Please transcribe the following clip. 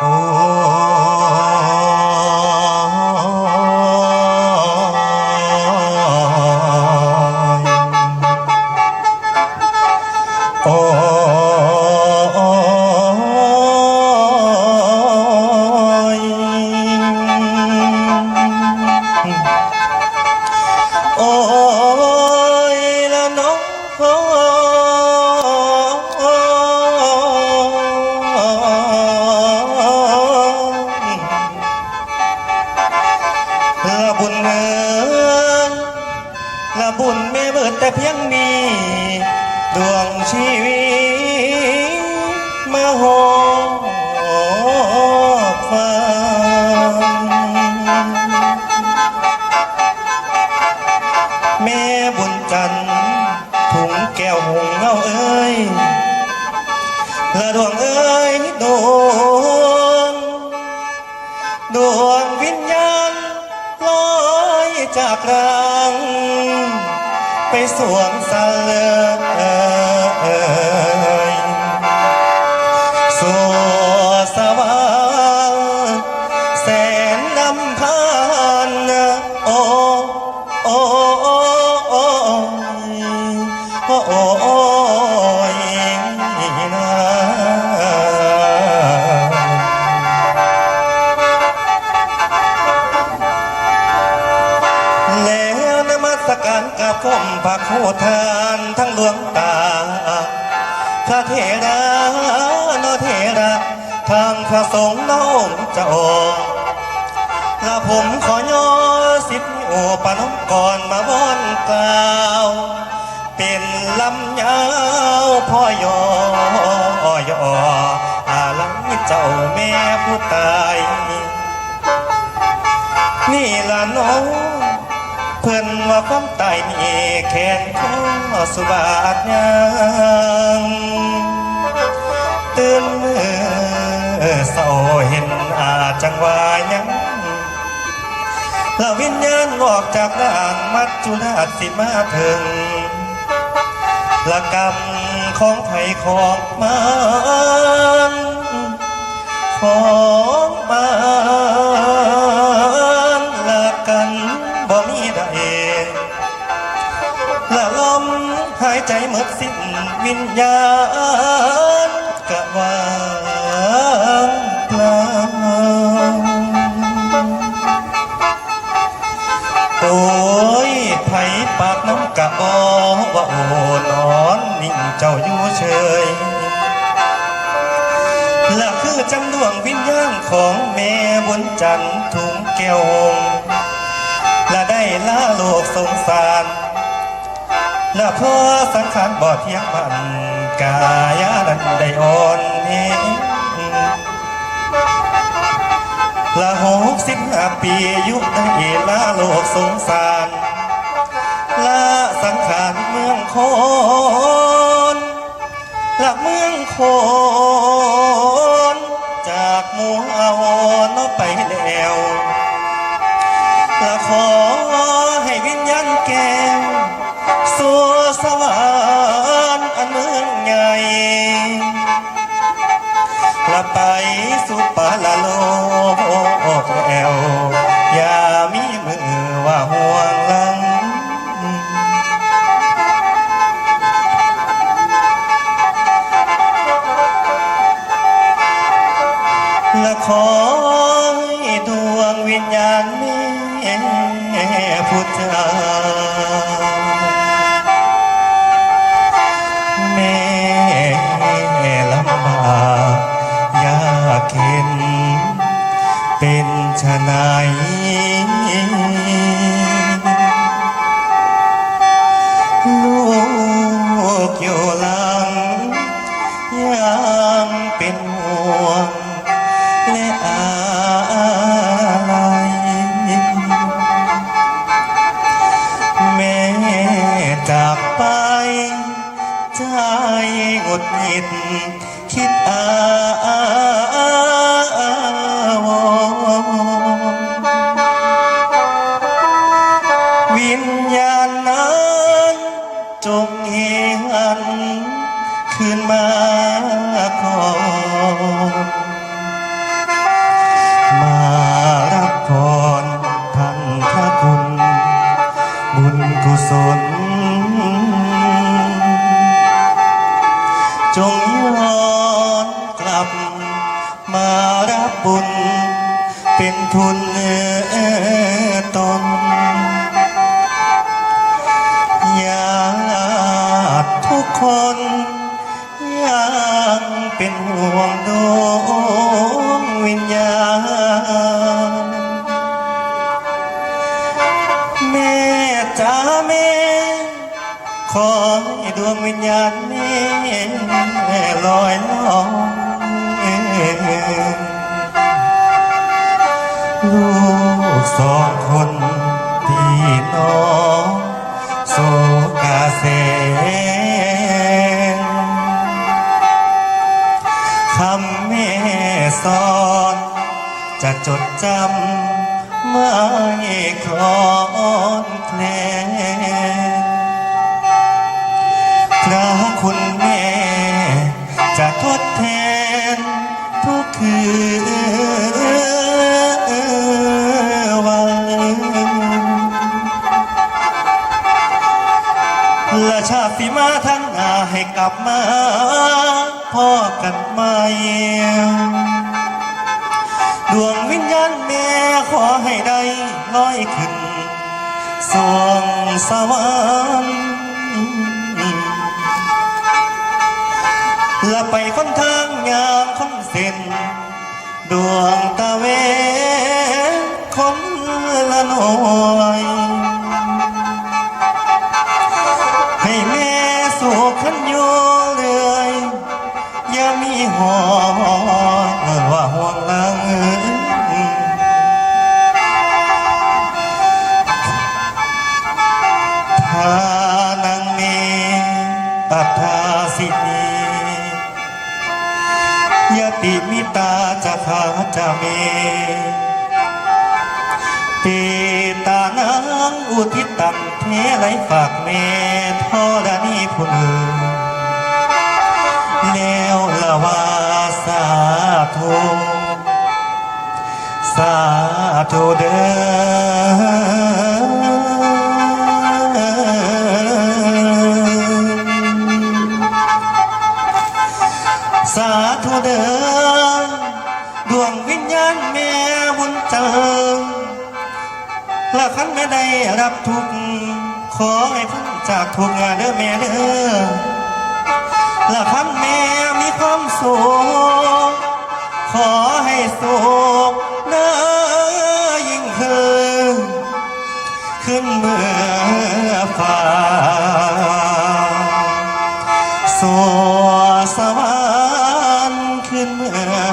โละบุญเอ๋ยละบุญแม่เบิดแต่เพียงนี้ากรังไปสวงสะเลย การกัก้มพระโคทานทั้งหลวงตา พระเถระนอเถระทางพระสงฆ์น้องเจ้าและผมขอย่อสิบโอปนมก่อนมาวอนกล่าว เป็นลำยาวพ่อยอยออาลังเจ้าแม่ผู้ตาย นี่ละน้อง ว่าความตายนี่แขนข้อสุบาทยังตื่นเมื่อเศร้าเห็นอาจังว่ายังแล้ววิญญาณออกจากร่างมัจจุราชสิมาถึงละกรรมของไผของมัน ของแม่บนจันทร์ถุงแก้วหงและได้ลาโลกสงสารและเพื่อสังขารบ่เทียงมันกายานันได้อ่อนเฮละหกสิบห้าปีอยุได้ละโลกสงสารละสังขารเมืองโคนละเมืองโคน ขอ ชะไหนลูกอยู่หลังยังเป็นห่วงและอะไรแม่จากไปใจหงุดหงิดคิดอา คืนมาขอมารับพรท่านพระคุณ บุญกุศล จงย้อนกลับ มารับบุญเป็นทุน วงวิญญาณแม่ลอยลองลูกสองคนพี่น้องโซกาเซนคำแม่สอนจะจดจำไม่คลอนแคลน ระคุณแม่ จะทดแทนทุกคืนวันและชาติสีมาทั้งนาให้กลับมาพ่อกันใหม่ดวงวิญญาณแม่ขอให้ได้ลอยขึ้นสวงสวรรค์ คนเส้นดวงตาเวนคนละหน่อยให้แม่สู่ขันอยู่เรื่อยอย่ามีห่วงว่าห่วงหลังทานังเมอัฏฐาสินี ติมิตาจะขาจะเมตีตานังอุทิตตังเทไรฝากเมทอดานีผู้หนึ่งแล้วละวาสาธุสาธุเด้อ สาธุเดินดวงวิญญาณแม่บุญเจิญละขันไม่ได้รับทุกข์ขอให้พ้นจากทุกข์เด้อแม่เด้อละขันแม่มีความสุข Oh,